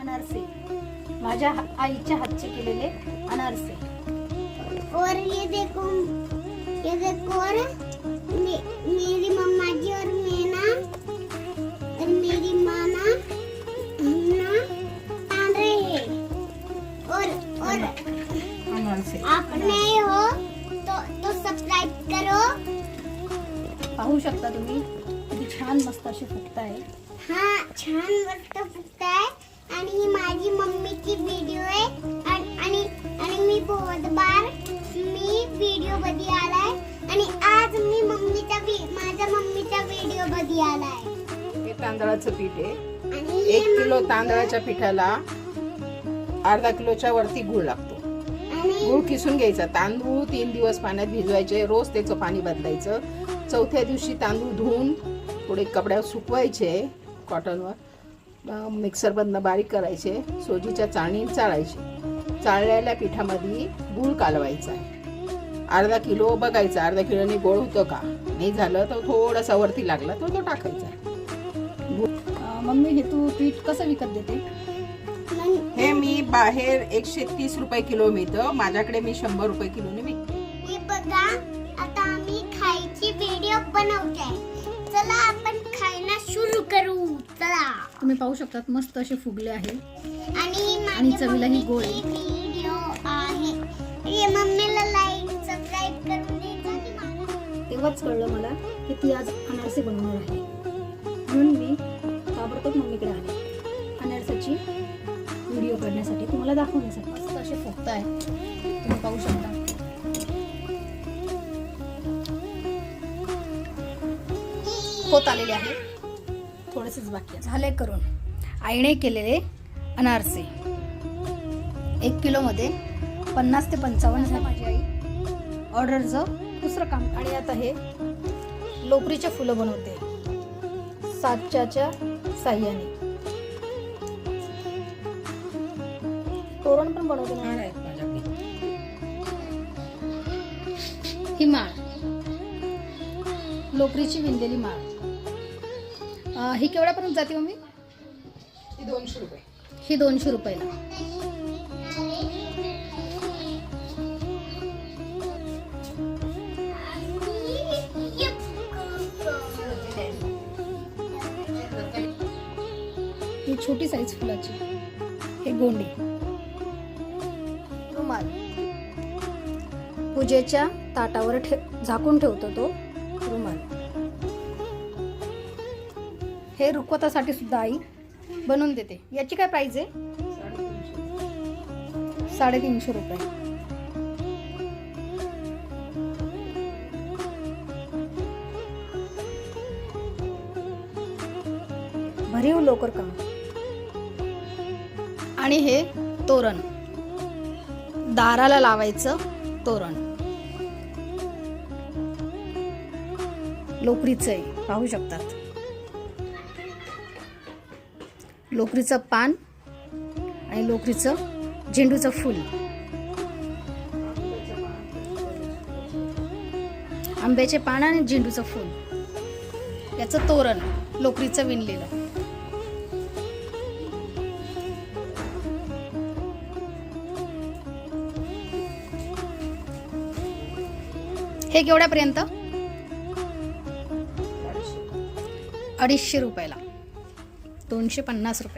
अनारसे. माझ्या आईच्या हातचे केलेले अनारसे. और ये देखो ये देखो और मे, मेरी मम्मा जी और मैं ना और मेरी माँ ना हम ना तान रहे हैं। और और अनारसे. आप नए हो तो तो सब्सक्राइब करो। पाहू शकता तुम्ही किती छान मस्त असे फुगताय हाँ छान मस्त फुगताय आलाय. हे तांदळाचं पीठ आहे. एक किलो तांदळाच्या पिठाला अर्धा किलोच्या वरती गुळ लागतो. गुळ किसून घ्यायचा. तांदूळ तीन दिवस पाण्यात भिजवायचे. रोज त्याचं पाणी बदलायचं. चौथ्या दिवशी तांदूळ धुवून थोडे कपड्यावर सुकवायचे कॉटनवर. मिक्सरमधनं बारीक करायचे. सोजीच्या चाळणीत चाळायचे. चाळलेल्या पिठामध्ये गुळ कालवायचा अर्धा किलो बघायचा अर्धा किलोने गोळ होतं का? नाही झालं तर थोडासा वरती लागला तर तो टाकायचा. मम्मी हे तू पीठ कसं विकत देते? हे मी बाहेर एकशे तीस रुपये किलो मिळतं. माझ्याकडे मी शंभर रुपये किलोने विकते. हे बघा आता आम्ही खायची व्हिडिओ बनवते. चला आपण खायला सुरू करू. चला. तुम्ही पाहू शकतात मस्त असे फुगले आहे. आणि चवीला ही गोड आहे. मम्मीची व्हिडिओ आहे. हे मम्मीला तेव्हाच कळलं मला की ती आज अनारसे बनवणार आहे. म्हणून मी ताबडतोब मम्मीकडे आले. अनारसाची व्हिडिओ काढण्यासाठी तुम्हाला दाखवण्यासाठी. मस्त असे फुगताय तुम्ही पाहू शकता. होत आलेले आहे. थोडेसेच बाकी आहे. झाले करून. आईने केलेले अनारसे. एक किलोमध्ये पन्नास ते पंचावन्न झाले माझी आई. ऑर्डरचं दुसरं काम. आणि आता हे लोकरीचे फुलं बनवते. साच्याच्या साह्याने. तोरण पण बनवते. ही माळ. लोकरीची विणलेली माळ. अं, ही केवढ्यापर्यंत जाते मम्मी? दोनशे रुपये. ही दोनशे रुपयाला. छोटी साईज फुलाची. हे गोंडी. रुमाल. पूजेच्या ताटावर ठे झाकून ठेवतो तो रुमाल. हे रुखवतासाठी सुद्धा आई बनवून देते. याची काय प्राइस आहे? साडेतीनशे रुपये. भरीव लोकर काम. आणि हे तोरण. दाराला लावायचं तोरण. लोकरीचं आहे पाहू शकतात. लोकरीचं पान आणि लोकरीचं झेंडूचं फूल. आंब्याचे पान आणि झेंडूचं फूल. याचं तोरण लोकरीचं विणलेलं. हे केवढ्यापर्यंत? अडीचशे रुपयाला. दोनशे पन्नास रुपये.